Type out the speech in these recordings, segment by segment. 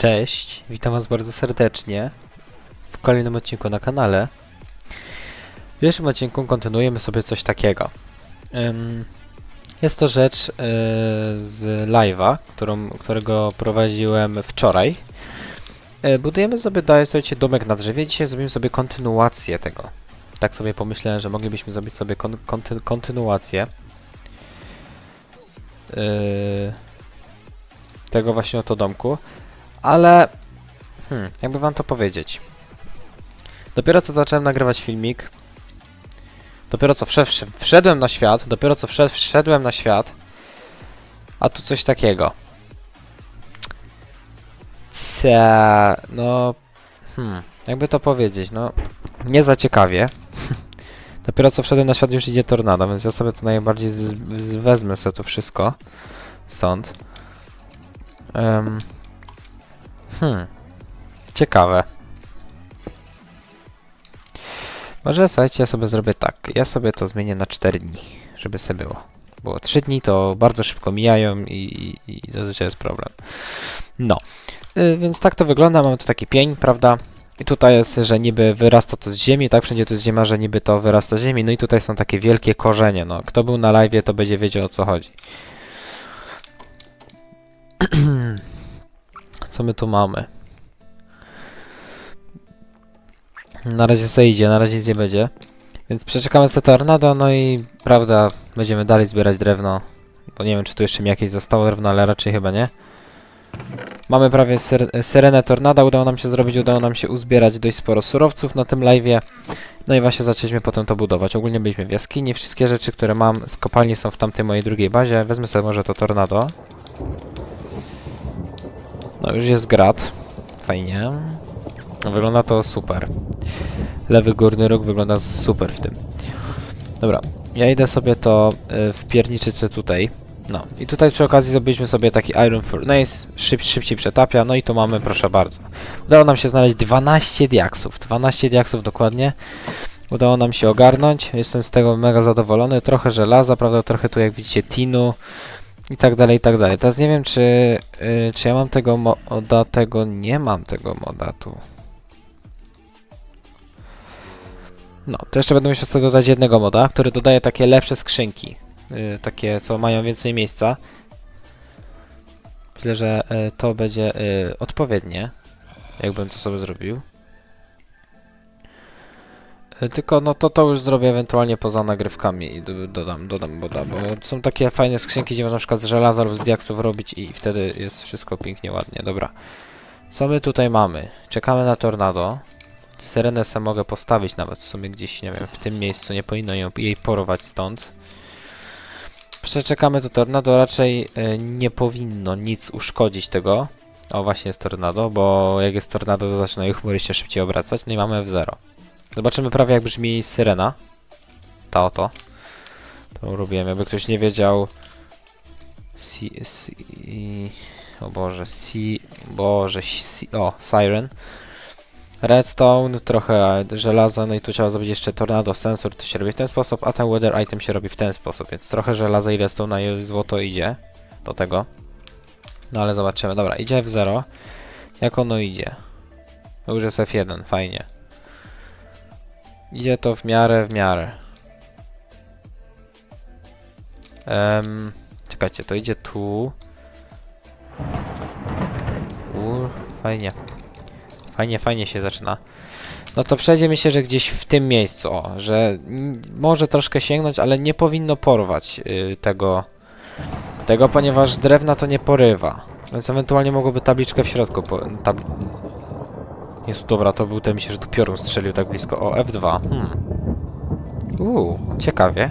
Cześć, witam was bardzo serdecznie w kolejnym odcinku na kanale. W pierwszym odcinku kontynuujemy sobie coś takiego. Jest to rzecz yy, z live'a, którego prowadziłem wczoraj. Yy, Budujemy sobie, daję słuchajcie, domek na drzewie. Dzisiaj zrobimy sobie kontynuację tego. Tak sobie pomyślałem, że moglibyśmy zrobić sobie kon, konty, kontynuację. Yy, tego właśnie oto domku. Ale, hmm, jakby wam to powiedzieć. Dopiero co zacząłem nagrywać filmik, dopiero co wszedł, wszedłem na świat, dopiero co wszedł, wszedłem na świat, a tu coś takiego. Cia, no, hmm, jakby to powiedzieć, no, nie za ciekawie. dopiero co wszedłem na świat już idzie tornado, więc ja sobie tu najbardziej wezmę sobie to wszystko stąd. Em, Hmm. Ciekawe. Może słuchajcie, ja sobie zrobię tak. Ja sobie to zmienię na 4 dni, żeby sobie było. Bo 3 dni to bardzo szybko mijają i, i, i zazwyczaj jest problem. No. Y, więc tak to wygląda. Mamy tu taki pień, prawda? I tutaj jest, że niby wyrasta to z ziemi, tak? Wszędzie tu jest ziemia, że niby to wyrasta z ziemi. No i tutaj są takie wielkie korzenie. No, kto był na live, to będzie wiedział o co chodzi. Co my tu mamy? Na razie se idzie, na razie nic nie będzie. Więc przeczekamy sobie tornado, no i prawda, będziemy dalej zbierać drewno. Bo nie wiem, czy tu jeszcze mi jakieś zostało drewno, ale raczej chyba nie. Mamy prawie syr syrenę tornada, udało nam się zrobić, udało nam się uzbierać dość sporo surowców na tym live'ie. No i właśnie zaczęliśmy potem to budować. Ogólnie byliśmy w jaskini, wszystkie rzeczy, które mam z kopalni są w tamtej mojej drugiej bazie. Wezmę sobie może to tornado. No już jest grat. Fajnie. Wygląda to super. Lewy górny róg wygląda super w tym. Dobra, ja idę sobie to y, w pierniczycy tutaj. No i tutaj przy okazji zrobiliśmy sobie taki Iron Furnace, szyb, szybciej przetapia, no i tu mamy, proszę bardzo. Udało nam się znaleźć 12 diaksów, 12 diaksów dokładnie. Udało nam się ogarnąć, jestem z tego mega zadowolony. Trochę żelaza, prawda, trochę tu jak widzicie tinu, i tak dalej, i tak dalej. Teraz nie wiem, czy, y, czy ja mam tego moda, tego nie mam tego moda tu. No, to jeszcze będę musiał sobie dodać jednego moda, który dodaje takie lepsze skrzynki. Y, takie, co mają więcej miejsca. Myślę, że y, to będzie y, odpowiednie, jakbym to sobie zrobił. Y, Tylko no to to już zrobię ewentualnie poza nagrywkami i do, dodam, dodam moda, bo są takie fajne skrzynki, gdzie można na przykład z żelaza lub z diaksów robić i wtedy jest wszystko pięknie, ładnie. Dobra. Co my tutaj mamy? Czekamy na tornado. Syrenę se mogę postawić nawet w sumie gdzieś, nie wiem, w tym miejscu, nie powinno ją, jej porować stąd. Przeczekamy to tornado, raczej y, nie powinno nic uszkodzić tego. O, właśnie jest tornado, bo jak jest tornado, to zaczynają chmury się szybciej obracać, no i mamy F0. Zobaczymy prawie jak brzmi syrena. Ta oto. To robiłem, jakby ktoś nie wiedział. Si, si, o Boże, si, Boże, si, o, siren. Redstone, trochę żelaza, no i tu trzeba zrobić jeszcze tornado sensor, to się robi w ten sposób, a ten weather item się robi w ten sposób, więc trochę żelaza i redstone i złoto idzie do tego. No ale zobaczymy, dobra, idzie w 0. Jak ono idzie? To już jest F1, fajnie. Idzie to w miarę, w miarę. Um, czekajcie, to idzie tu. U, fajnie. Fajnie, fajnie się zaczyna. No to przejdzie mi się, że gdzieś w tym miejscu, o, że może troszkę sięgnąć, ale nie powinno porwać y, tego, tego, ponieważ drewna to nie porywa. Więc ewentualnie mogłoby tabliczkę w środku tabli jest dobra, to był ten się, że tu piorun strzelił tak blisko. O, F2. Hmm. Uuu, ciekawie.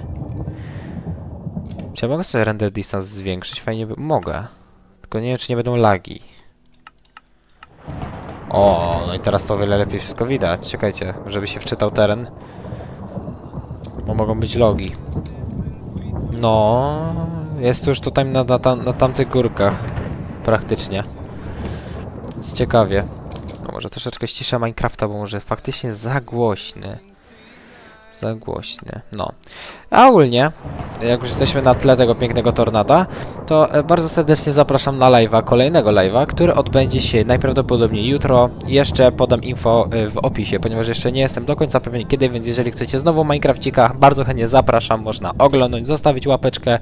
Czy ja mogę sobie render distance zwiększyć? Fajnie by... Mogę. Tylko nie wiem, czy nie będą lagi. O, no i teraz to o wiele lepiej wszystko widać. Czekajcie, żeby się wczytał teren. Bo mogą być logi. No, jest już tutaj na, na, na tamtych górkach. Praktycznie. Więc ciekawie. A może troszeczkę ściszę Minecrafta, bo może faktycznie za głośny. Za głośny. No. A ogólnie, jak już jesteśmy na tle tego pięknego tornada, to e, bardzo serdecznie zapraszam na live'a, kolejnego live'a, który odbędzie się najprawdopodobniej jutro. Jeszcze podam info e, w opisie, ponieważ jeszcze nie jestem do końca pewien kiedy, więc jeżeli chcecie znowu Minecrafcika, bardzo chętnie zapraszam, można oglądać, zostawić łapeczkę,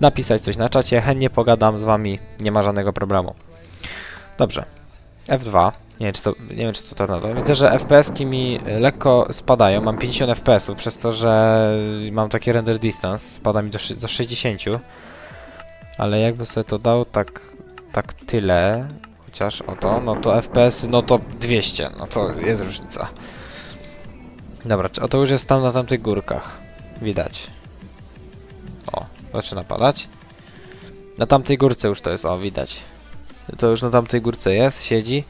napisać coś na czacie, chętnie pogadam z wami, nie ma żadnego problemu. Dobrze. F2. Nie wiem, czy to, nie wiem, czy to tornado. Widzę, że FPS-ki mi y, lekko spadają. Mam 50 FPS-ów przez to, że mam taki render distance. Spada mi do, do 60. Ale jakby sobie to dał tak, tak tyle, chociaż oto, no to FPS, no to 200. No to jest różnica. Dobra, o to już jest tam na tamtych górkach. Widać. O, zaczyna padać. Na tamtej górce już to jest, o, widać. To już na tamtej górce jest, siedzi.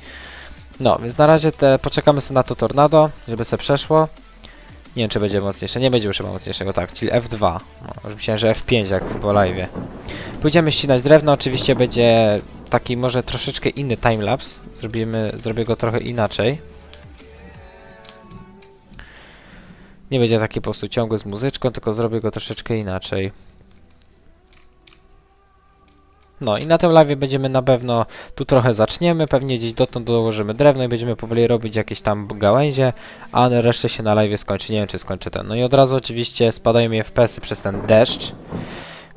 No, więc na razie te, poczekamy sobie na to tornado, żeby se przeszło. Nie wiem, czy będzie mocniejsze. Nie będzie już chyba mocniejszego, tak, czyli F2. No, już myślałem, że F5 jak po live. Pójdziemy ścinać drewno, oczywiście będzie taki może troszeczkę inny timelapse. Zrobimy, zrobię go trochę inaczej. Nie będzie taki po prostu ciągły z muzyczką, tylko zrobię go troszeczkę inaczej. No i na tym live będziemy na pewno, tu trochę zaczniemy, pewnie gdzieś dotąd dołożymy drewno i będziemy powoli robić jakieś tam gałęzie, a resztę się na live skończy, nie wiem czy skończę ten. No i od razu oczywiście spadają mi FPS-y przez ten deszcz,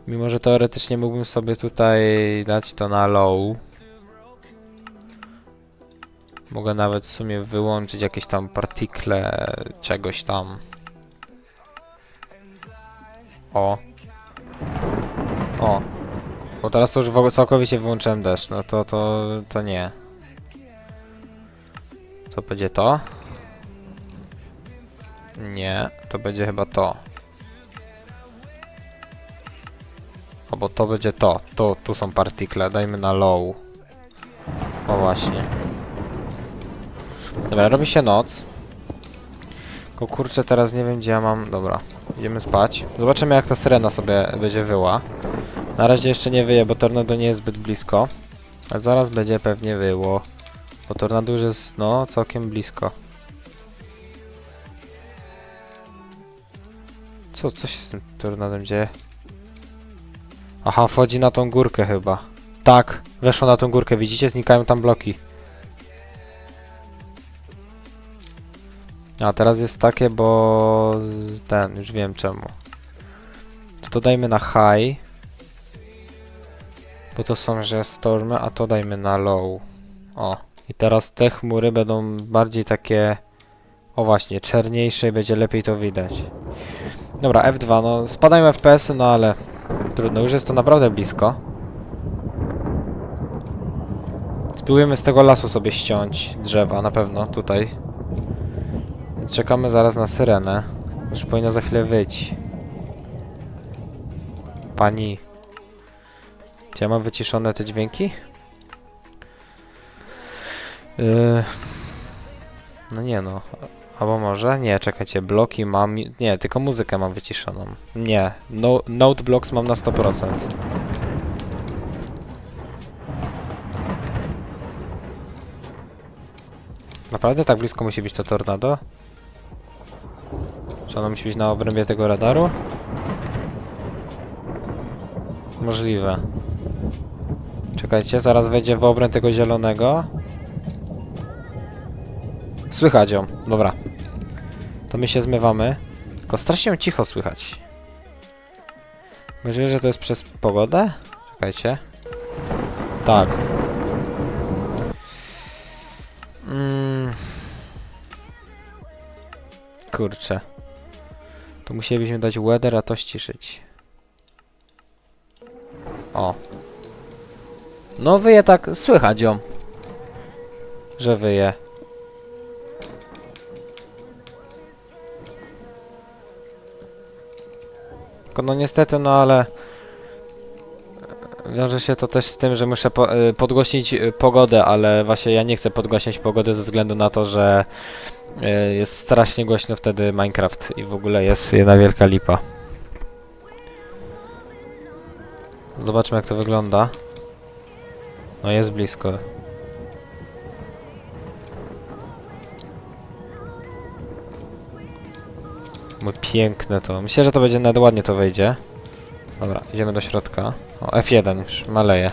mimo że teoretycznie mógłbym sobie tutaj dać to na low. Mogę nawet w sumie wyłączyć jakieś tam partikle czegoś tam. O. O, bo teraz to już w ogóle całkowicie wyłączyłem deszcz, no to, to, to nie. Co będzie to? Nie, to będzie chyba to. Albo to będzie to. To, tu są partikle, dajmy na low. O właśnie. Dobra, robi się noc. Tylko kurczę, teraz nie wiem gdzie ja mam... Dobra, idziemy spać. Zobaczymy jak ta syrena sobie będzie wyła. Na razie jeszcze nie wyje, bo tornado nie jest zbyt blisko. Ale zaraz będzie pewnie wyło. Bo tornado już jest, no, całkiem blisko. Co, co się z tym tornadem dzieje? Aha, wchodzi na tą górkę chyba. Tak, weszło na tą górkę, widzicie? Znikają tam bloki. A teraz jest takie, bo ten, już wiem czemu. To, to dajmy na high. Bo to są, że stormy, a to dajmy na low. O. I teraz te chmury będą bardziej takie... O właśnie, czerniejsze i będzie lepiej to widać. Dobra, F2, no spadają FPS-y, no ale... Trudno, już jest to naprawdę blisko. Spróbujemy z tego lasu sobie ściąć drzewa, na pewno, tutaj. Czekamy zaraz na syrenę. Już powinna za chwilę wyjść. Pani... Czy ja mam wyciszone te dźwięki? Yy... No nie no. Albo może? Nie, czekajcie, bloki mam... Nie, tylko muzykę mam wyciszoną. Nie, no, note blocks mam na 100%. Naprawdę tak blisko musi być to tornado? Czy ono musi być na obrębie tego radaru? Możliwe. Czekajcie, zaraz wejdzie w obręb tego zielonego. Słychać ją, dobra. To my się zmywamy. Tylko strasznie cicho słychać. Możliwe, że to jest przez pogodę? Czekajcie. Tak. Mm. Kurczę. To musielibyśmy dać weather, a to ściszyć. O. No wyje tak, słychać ją. Że wyje. Tylko no niestety, no ale... Wiąże się to też z tym, że muszę po, y, podgłośnić y, pogodę, ale właśnie ja nie chcę podgłaśniać pogody ze względu na to, że y, jest strasznie głośno wtedy Minecraft i w ogóle jest jedna wielka lipa. Zobaczmy jak to wygląda. No jest blisko. Mój piękne to. Myślę, że to będzie nawet ładnie to wejdzie. Dobra, idziemy do środka. O, F1 już maleje.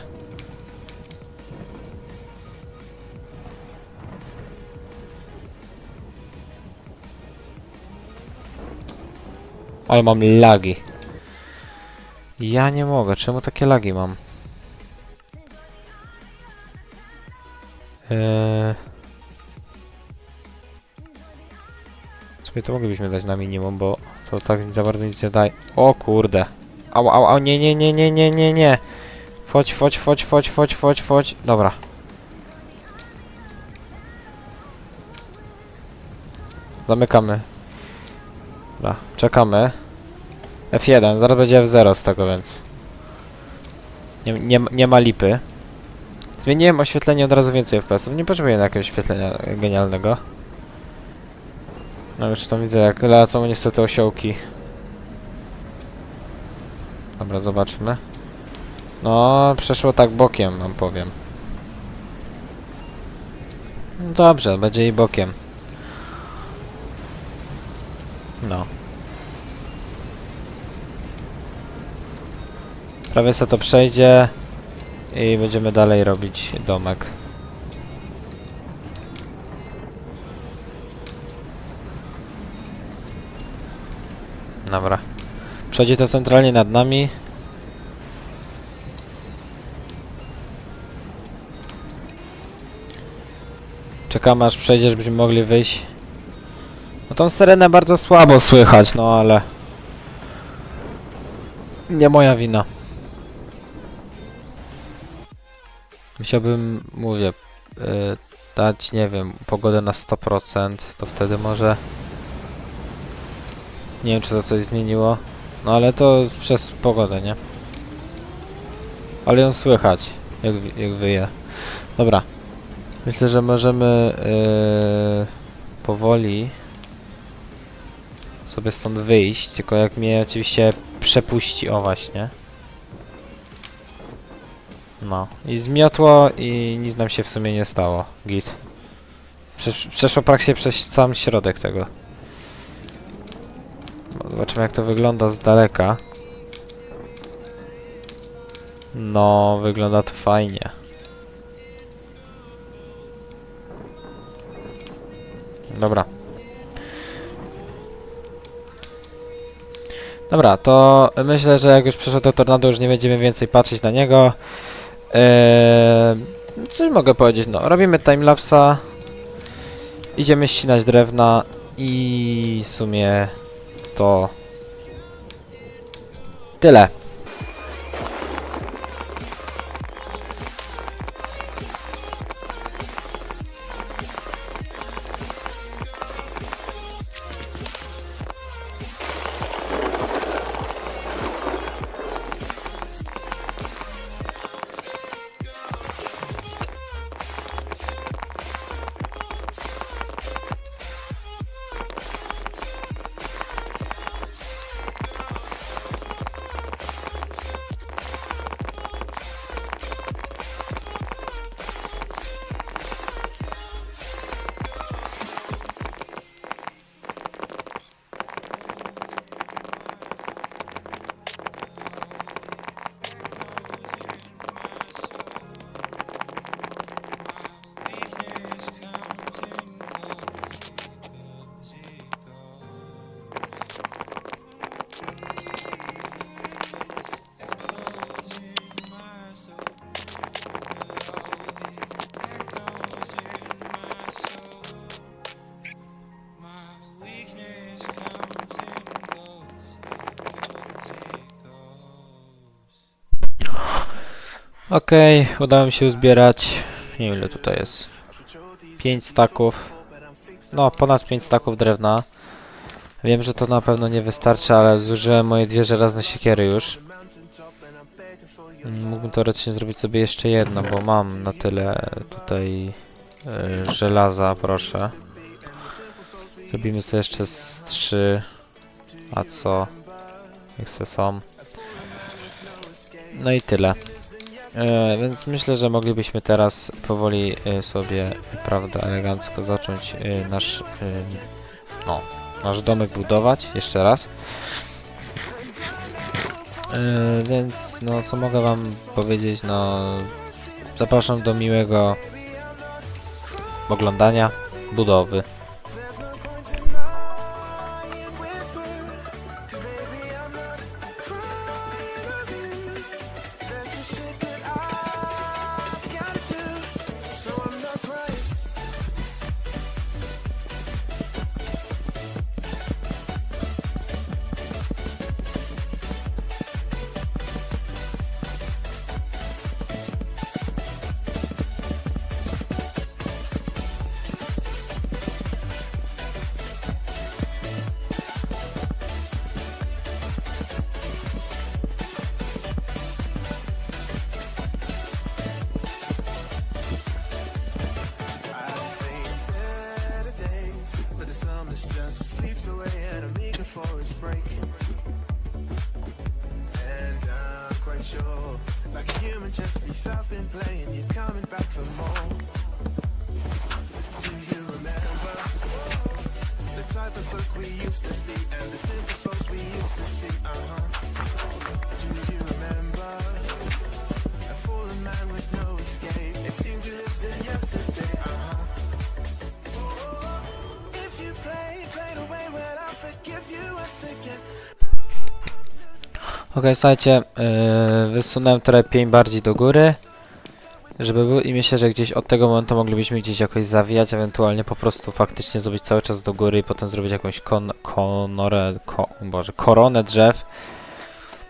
Ale mam lagi. Ja nie mogę. Czemu takie lagi mam? Eee... Sobie to moglibyśmy dać na minimum, bo to tak za bardzo nic nie daje. O kurde. Au, au, au, nie, nie, nie, nie, nie, nie, nie. Foć, foć, foć, foć, foć, foć, foć. Dobra. Zamykamy. Dobra, czekamy. F1, zaraz będzie F0 z tego, więc... Nie, nie, nie ma lipy. Zmieniłem oświetlenie od razu więcej FPS-ów. Nie potrzebuję jakiegoś oświetlenia genialnego. No już to widzę, jak lecą niestety osiołki. Dobra, zobaczmy. No, przeszło tak bokiem, wam powiem. No dobrze, będzie i bokiem. No. Prawie se to przejdzie i będziemy dalej robić domek. Dobra. Przechodzi to centralnie nad nami. Czekamy aż przejdzie, żebyśmy mogli wyjść. No tą syrenę bardzo słabo słychać, no ale... Nie moja wina. Musiałbym, mówię, y, dać, nie wiem, pogodę na 100%, to wtedy może... Nie wiem, czy to coś zmieniło. No ale to przez pogodę, nie? Ale ją słychać, jak, jak wyje. Dobra. Myślę, że możemy yy, powoli sobie stąd wyjść, tylko jak mnie oczywiście przepuści, o właśnie. No. I zmiotło i nic nam się w sumie nie stało. Git. Przesz przeszło praktycznie przez sam środek tego. No, Zobaczymy jak to wygląda z daleka. No, wygląda to fajnie. Dobra. Dobra, to myślę, że jak już przeszło to tornado, już nie będziemy więcej patrzeć na niego. Eee, coś mogę powiedzieć, no, robimy timelapsa. Idziemy ścinać drewna i w sumie to tyle. Okej, udało mi się uzbierać. Nie wiem ile tutaj jest. 5 staków. No, ponad 5 staków drewna. Wiem, że to na pewno nie wystarczy, ale zużyłem moje dwie żelazne siekiery już. Mm, Mógłbym teoretycznie zrobić sobie jeszcze jedno, bo mam na tyle tutaj e, żelaza, proszę. Zrobimy sobie jeszcze z 3. A co? Niech se są. No i tyle. E, więc myślę, że moglibyśmy teraz powoli e, sobie, prawda, elegancko zacząć e, nasz, no, Masz domek budować, jeszcze raz. Więc, no, co mogę wam powiedzieć, no... Zapraszam do miłego oglądania, budowy. Okej, słuchajcie, yy, wysunąłem trochę pień bardziej do góry, żeby był i myślę, że gdzieś od tego momentu moglibyśmy gdzieś jakoś zawijać, ewentualnie po prostu faktycznie zrobić cały czas do góry i potem zrobić jakąś kon konorę, ko boże, koronę drzew.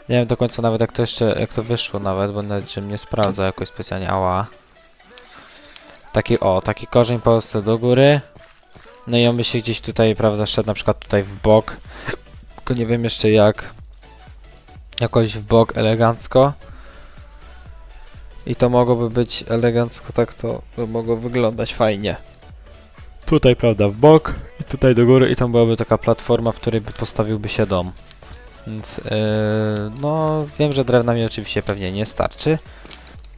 Nie wiem do końca nawet jak to jeszcze, jak to wyszło nawet, bo nawet żebym nie sprawdza jakoś specjalnie, ała. Taki, o, taki korzeń po prostu do góry. No i on by się gdzieś tutaj, prawda, szedł na przykład tutaj w bok. Tylko nie wiem jeszcze jak jakoś w bok elegancko. I to mogłoby być elegancko, tak to by mogło wyglądać fajnie. Tutaj, prawda, w bok i tutaj do góry i tam byłaby taka platforma, w której by postawiłby się dom. Więc, yy, no, wiem, że drewna mi oczywiście pewnie nie starczy.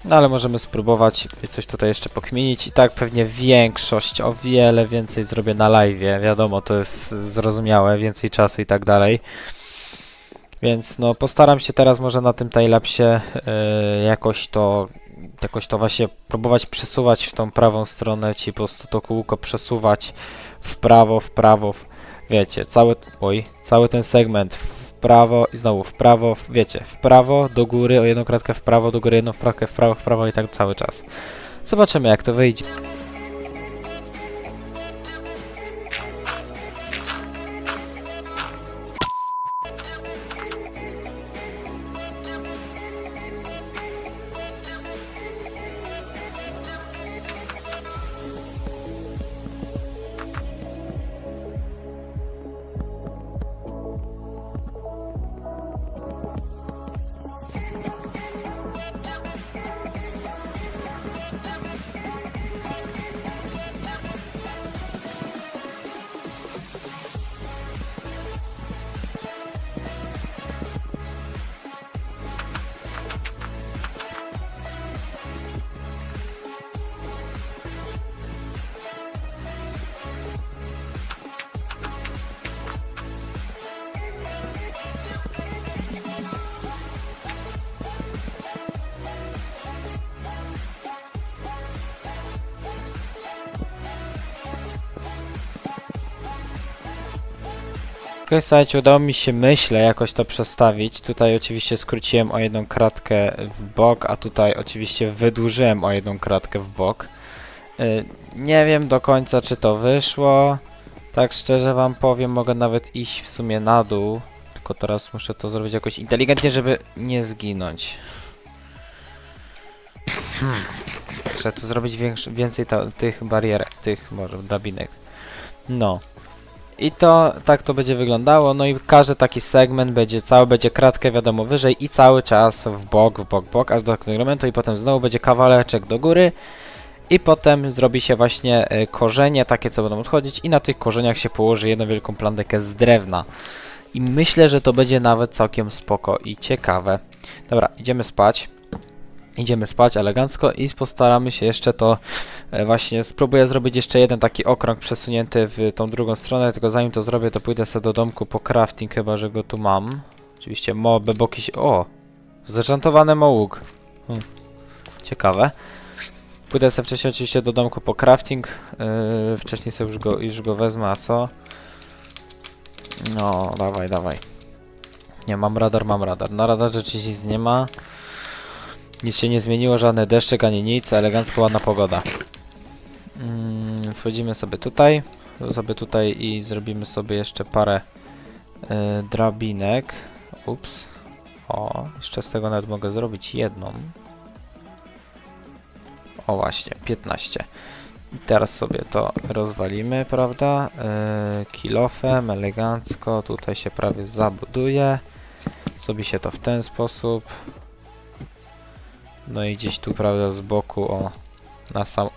No ale możemy spróbować coś tutaj jeszcze pokminić. I tak pewnie większość, o wiele więcej zrobię na live. Wiadomo, to jest zrozumiałe, więcej czasu i tak dalej. Więc no postaram się teraz może na tym timelapsie yy, jakoś to jakoś to właśnie próbować przesuwać w tą prawą stronę, ci po prostu to kółko przesuwać w prawo, w prawo, w, wiecie, cały, oj, cały ten segment w prawo i znowu w prawo, w, wiecie, w prawo, do góry, o jedną kratkę w prawo, do góry, jedną kratkę w prawo, w prawo i tak cały czas. Zobaczymy jak to wyjdzie. Okej, słuchajcie, udało mi się, myślę, jakoś to przestawić. Tutaj oczywiście skróciłem o jedną kratkę w bok, a tutaj oczywiście wydłużyłem o jedną kratkę w bok. Y, nie wiem do końca, czy to wyszło. Tak szczerze wam powiem, mogę nawet iść w sumie na dół. Tylko teraz muszę to zrobić jakoś inteligentnie, żeby nie zginąć. Hmm. Trzeba tu zrobić więcej tych barierek, tych może drabinek. No. I to tak to będzie wyglądało, no i każdy taki segment będzie, cały będzie kratkę wiadomo wyżej i cały czas w bok, w bok, w bok, aż do którego momentu i potem znowu będzie kawałeczek do góry i potem zrobi się właśnie e, korzenie takie, co będą odchodzić i na tych korzeniach się położy jedną wielką plandekę z drewna. I myślę, że to będzie nawet całkiem spoko i ciekawe. Dobra, idziemy spać. Idziemy spać elegancko i postaramy się jeszcze to e, właśnie spróbuję zrobić jeszcze jeden taki okrąg przesunięty w tą drugą stronę, tylko zanim to zrobię, to pójdę sobie do domku po crafting, chyba że go tu mam. Oczywiście moby, boki. O! Zaczantowany moług. Hmm. Ciekawe. Pójdę sobie wcześniej oczywiście do domku po crafting. Yy, wcześniej sobie już go, już go wezmę, a co? No, dawaj, dawaj. Nie, mam radar, mam radar. Na radarze oczywiście nic nie ma. Nic się nie zmieniło, żadny deszczyk ani nic, elegancko ładna pogoda. Mm, schodzimy sobie tutaj, sobie tutaj i zrobimy sobie jeszcze parę y, drabinek. Ups. O, jeszcze z tego nawet mogę zrobić jedną. O właśnie, 15. I teraz sobie to rozwalimy, prawda? Yy, kilofem, elegancko, tutaj się prawie zabuduje. Zrobi się to w ten sposób. No i gdzieś tu, prawda, z boku, o, na sam...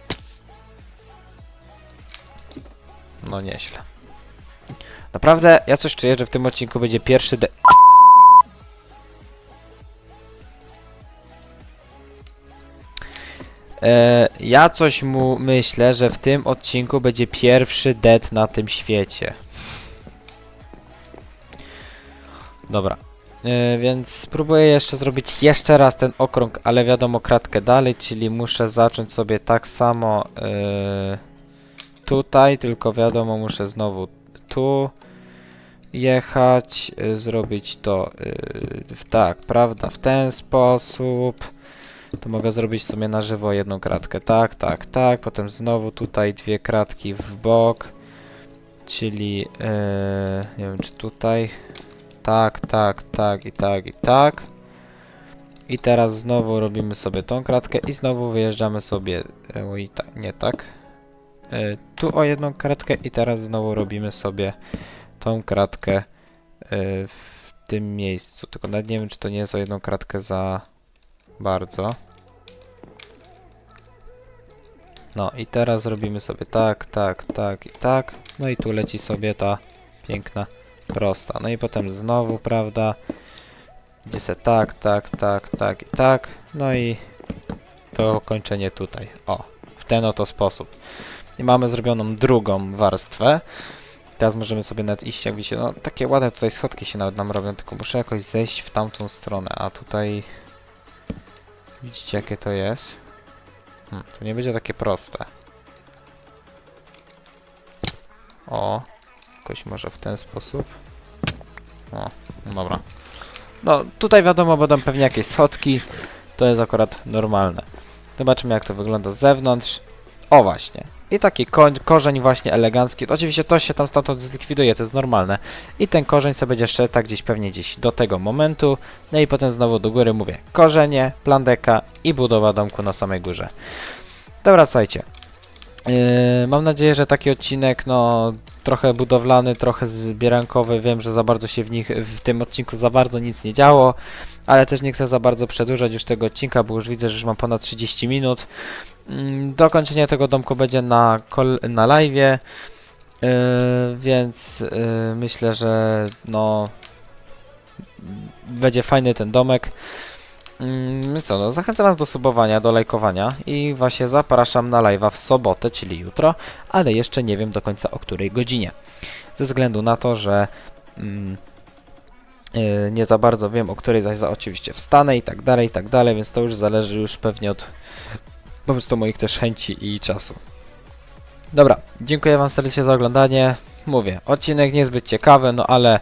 No nieźle. Naprawdę, ja coś czuję, że w tym odcinku będzie pierwszy de... E, ja coś mu myślę, że w tym odcinku będzie pierwszy dead na tym świecie. Dobra. E, więc spróbuję jeszcze zrobić jeszcze raz ten okrąg, ale wiadomo kratkę dalej, czyli muszę zacząć sobie tak samo e, tutaj, tylko wiadomo muszę znowu tu jechać, e, zrobić to w tak, prawda, w ten sposób. To mogę zrobić sobie na żywo jedną kratkę. Tak, tak, tak. Potem znowu tutaj dwie kratki w bok. Czyli nie wiem czy tutaj. Tak, tak, tak i tak i tak. I teraz znowu robimy sobie tą kratkę i znowu wyjeżdżamy sobie. E, oj, tak, nie tak. E, tu o jedną kratkę i teraz znowu robimy sobie tą kratkę e, w tym miejscu. Tylko nawet nie wiem czy to nie jest o jedną kratkę za bardzo. No i teraz robimy sobie tak, tak, tak i tak. No i tu leci sobie ta piękna prosta. No i potem znowu, prawda? Gdzie se tak, tak, tak, tak i tak. No i to kończenie tutaj. O, w ten oto sposób. I mamy zrobioną drugą warstwę. Teraz możemy sobie nawet iść, jak widzicie, no takie ładne tutaj schodki się nawet nam robią, tylko muszę jakoś zejść w tamtą stronę, a tutaj Widzicie jakie to jest? Hmm, to nie będzie takie proste. O, jakoś może w ten sposób. No dobra. No, tutaj wiadomo będą pewnie jakieś schodki. To jest akurat normalne. Zobaczymy jak to wygląda z zewnątrz. O właśnie. I taki korzeń właśnie elegancki. Oczywiście to się tam stamtąd zlikwiduje, to jest normalne. I ten korzeń sobie będzie szedł tak gdzieś pewnie gdzieś do tego momentu. No i potem znowu do góry mówię korzenie, plandeka i budowa domku na samej górze. Dobra, słuchajcie. Yy, mam nadzieję, że taki odcinek, no trochę budowlany, trochę zbierankowy. Wiem, że za bardzo się w nich w tym odcinku za bardzo nic nie działo, ale też nie chcę za bardzo przedłużać już tego odcinka, bo już widzę, że już mam ponad 30 minut. Mm, Dokończenie tego domku będzie na, na live, yy, więc yy, myślę, że no będzie fajny ten domek. Mm, no co, no zachęcam Was do subowania, do lajkowania i właśnie zapraszam na live'a w sobotę, czyli jutro, ale jeszcze nie wiem do końca o której godzinie. Ze względu na to, że mm, yy, nie za bardzo wiem o której zaś za oczywiście wstanę i tak dalej, i tak dalej, więc to już zależy już pewnie od po prostu moich też chęci i czasu. Dobra, dziękuję Wam serdecznie za oglądanie. Mówię, odcinek niezbyt ciekawy, no ale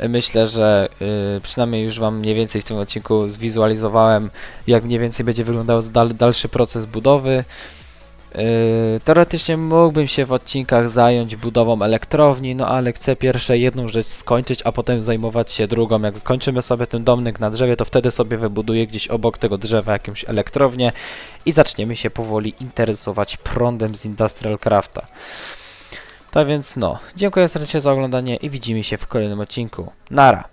myślę, że y, przynajmniej już Wam mniej więcej w tym odcinku zwizualizowałem, jak mniej więcej będzie wyglądał dal, dalszy proces budowy. Y, teoretycznie mógłbym się w odcinkach zająć budową elektrowni, no ale chcę pierwsze jedną rzecz skończyć, a potem zajmować się drugą. Jak skończymy sobie ten domnek na drzewie, to wtedy sobie wybuduję gdzieś obok tego drzewa jakąś elektrownię i zaczniemy się powoli interesować prądem z Industrial Crafta. Tak więc no, dziękuję serdecznie za oglądanie i widzimy się w kolejnym odcinku. Nara!